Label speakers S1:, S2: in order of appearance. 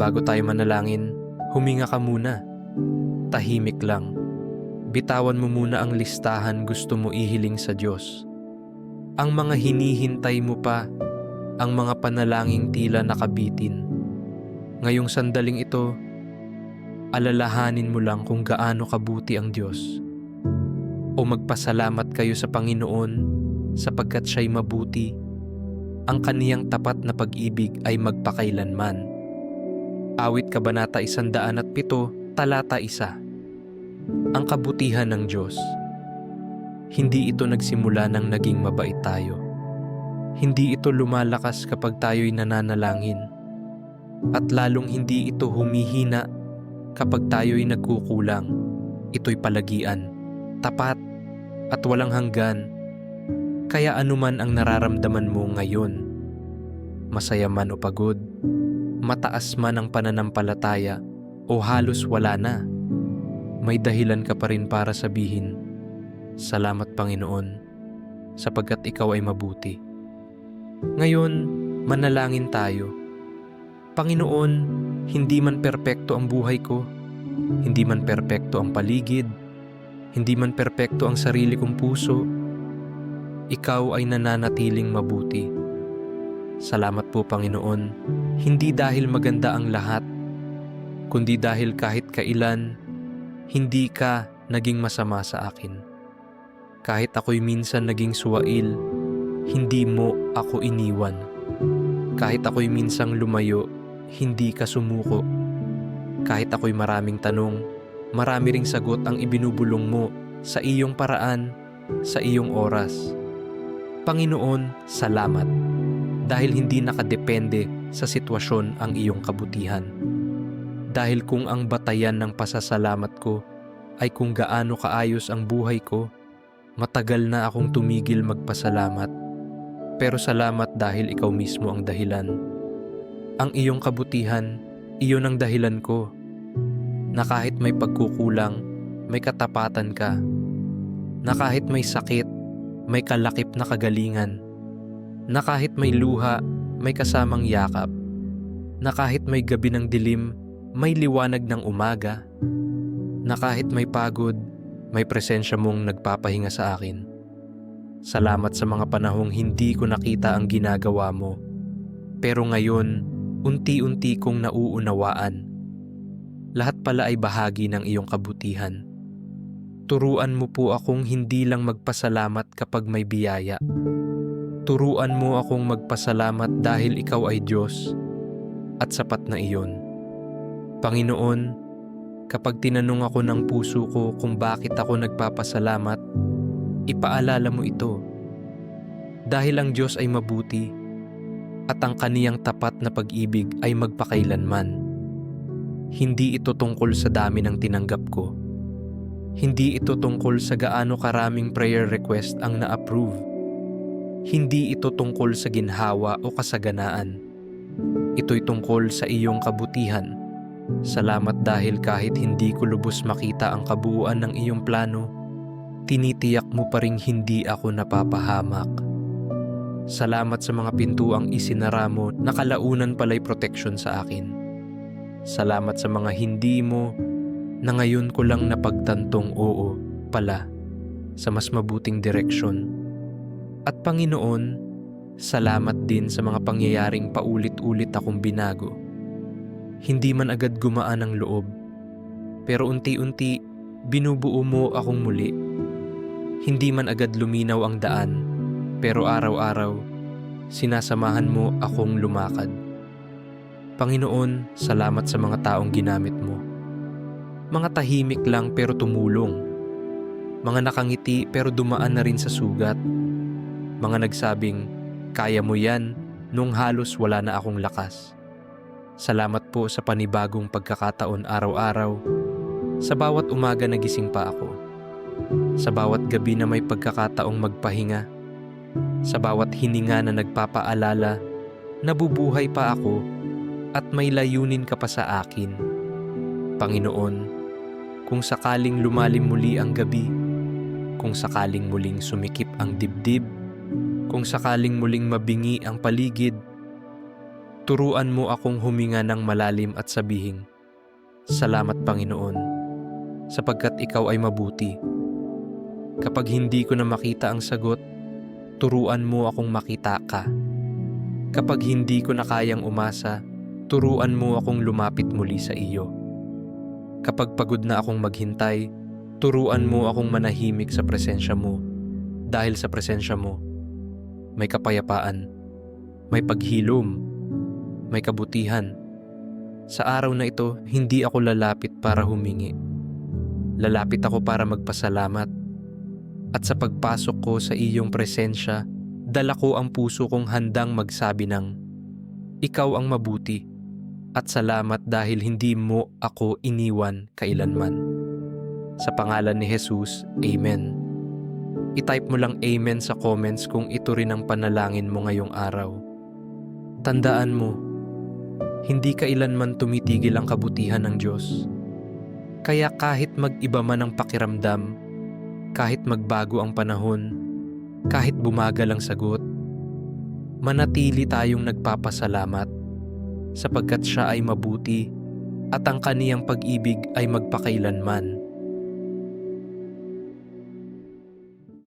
S1: Bago tayo manalangin, huminga ka muna. Tahimik lang. Bitawan mo muna ang listahan gusto mo ihiling sa Diyos. Ang mga hinihintay mo pa, ang mga panalangin tila nakabitin. Ngayong sandaling ito, alalahanin mo lang kung gaano kabuti ang Diyos. O magpasalamat kayo sa Panginoon sapagkat siya'y mabuti. Ang kaniyang tapat na pag-ibig ay magpakailanman. Awit Kabanata 107, Talata 1 Ang kabutihan ng Diyos Hindi ito nagsimula nang naging mabait tayo. Hindi ito lumalakas kapag tayo'y nananalangin. At lalong hindi ito humihina kapag tayo'y nagkukulang. Ito'y palagian, tapat, at walang hanggan. Kaya anuman ang nararamdaman mo ngayon, masaya man o pagod, mataas man ang pananampalataya o halos wala na, may dahilan ka pa rin para sabihin, Salamat Panginoon, sapagkat Ikaw ay mabuti. Ngayon, manalangin tayo. Panginoon, hindi man perpekto ang buhay ko, hindi man perpekto ang paligid, hindi man perpekto ang sarili kong puso, Ikaw ay nananatiling mabuti. Salamat po Panginoon, hindi dahil maganda ang lahat, kundi dahil kahit kailan, hindi ka naging masama sa akin. Kahit ako'y minsan naging suwail, hindi mo ako iniwan. Kahit ako'y minsang lumayo, hindi ka sumuko. Kahit ako'y maraming tanong, marami ring sagot ang ibinubulong mo sa iyong paraan, sa iyong oras. Panginoon, salamat dahil hindi nakadepende sa sitwasyon ang iyong kabutihan. Dahil kung ang batayan ng pasasalamat ko ay kung gaano kaayos ang buhay ko, matagal na akong tumigil magpasalamat. Pero salamat dahil ikaw mismo ang dahilan. Ang iyong kabutihan, iyon ang dahilan ko. Na kahit may pagkukulang, may katapatan ka. Na kahit may sakit, may kalakip na kagalingan. Na kahit may luha, may kasamang yakap. Na kahit may gabi ng dilim, may liwanag ng umaga. Na kahit may pagod, may presensya mong nagpapahinga sa akin. Salamat sa mga panahong hindi ko nakita ang ginagawa mo. Pero ngayon, unti-unti kong nauunawaan. Lahat pala ay bahagi ng iyong kabutihan. Turuan mo po akong hindi lang magpasalamat kapag may biyaya. Turuan mo akong magpasalamat dahil ikaw ay Diyos at sapat na iyon. Panginoon, kapag tinanong ako ng puso ko kung bakit ako nagpapasalamat, ipaalala mo ito. Dahil ang Diyos ay mabuti at ang kaniyang tapat na pag-ibig ay magpakailanman. Hindi ito tungkol sa dami ng tinanggap ko. Hindi ito tungkol sa gaano karaming prayer request ang na-approve. Hindi ito tungkol sa ginhawa o kasaganaan. Ito'y tungkol sa iyong kabutihan. Salamat dahil kahit hindi ko lubos makita ang kabuuan ng iyong plano, tinitiyak mo pa ring hindi ako napapahamak. Salamat sa mga pintuang isinara mo na kalaunan pala'y protection sa akin. Salamat sa mga hindi mo na ngayon ko lang napagtantong oo pala sa mas mabuting direksyon. At Panginoon, salamat din sa mga pangyayaring paulit-ulit akong binago. Hindi man agad gumaan ang loob, pero unti-unti binubuo mo akong muli. Hindi man agad luminaw ang daan, pero araw-araw sinasamahan mo akong lumakad. Panginoon, salamat sa mga taong ginamit mo. Mga tahimik lang pero tumulong. Mga nakangiti pero dumaan na rin sa sugat. Mga nagsabing, kaya mo yan nung halos wala na akong lakas. Salamat po sa panibagong pagkakataon araw-araw. Sa bawat umaga nagising pa ako. Sa bawat gabi na may pagkakataong magpahinga. Sa bawat hininga na nagpapaalala, nabubuhay pa ako at may layunin ka pa sa akin. Panginoon, kung sakaling lumalim muli ang gabi, kung sakaling muling sumikip ang dibdib, kung sakaling muling mabingi ang paligid, turuan mo akong huminga ng malalim at sabihing, Salamat Panginoon, sapagkat ikaw ay mabuti. Kapag hindi ko na makita ang sagot, turuan mo akong makita ka. Kapag hindi ko na kayang umasa, turuan mo akong lumapit muli sa iyo. Kapag pagod na akong maghintay, turuan mo akong manahimik sa presensya mo. Dahil sa presensya mo, may kapayapaan, may paghilom, may kabutihan. Sa araw na ito, hindi ako lalapit para humingi. Lalapit ako para magpasalamat. At sa pagpasok ko sa iyong presensya, dala ko ang puso kong handang magsabi ng, Ikaw ang mabuti, at salamat dahil hindi mo ako iniwan kailanman. Sa pangalan ni Jesus, Amen. I-type mo lang Amen sa comments kung ito rin ang panalangin mo ngayong araw. Tandaan mo, hindi kailanman tumitigil ang kabutihan ng Diyos. Kaya kahit mag-iba man ang pakiramdam, kahit magbago ang panahon, kahit bumagal ang sagot, manatili tayong nagpapasalamat sapagkat siya ay mabuti at ang kaniyang pag-ibig ay magpakailanman.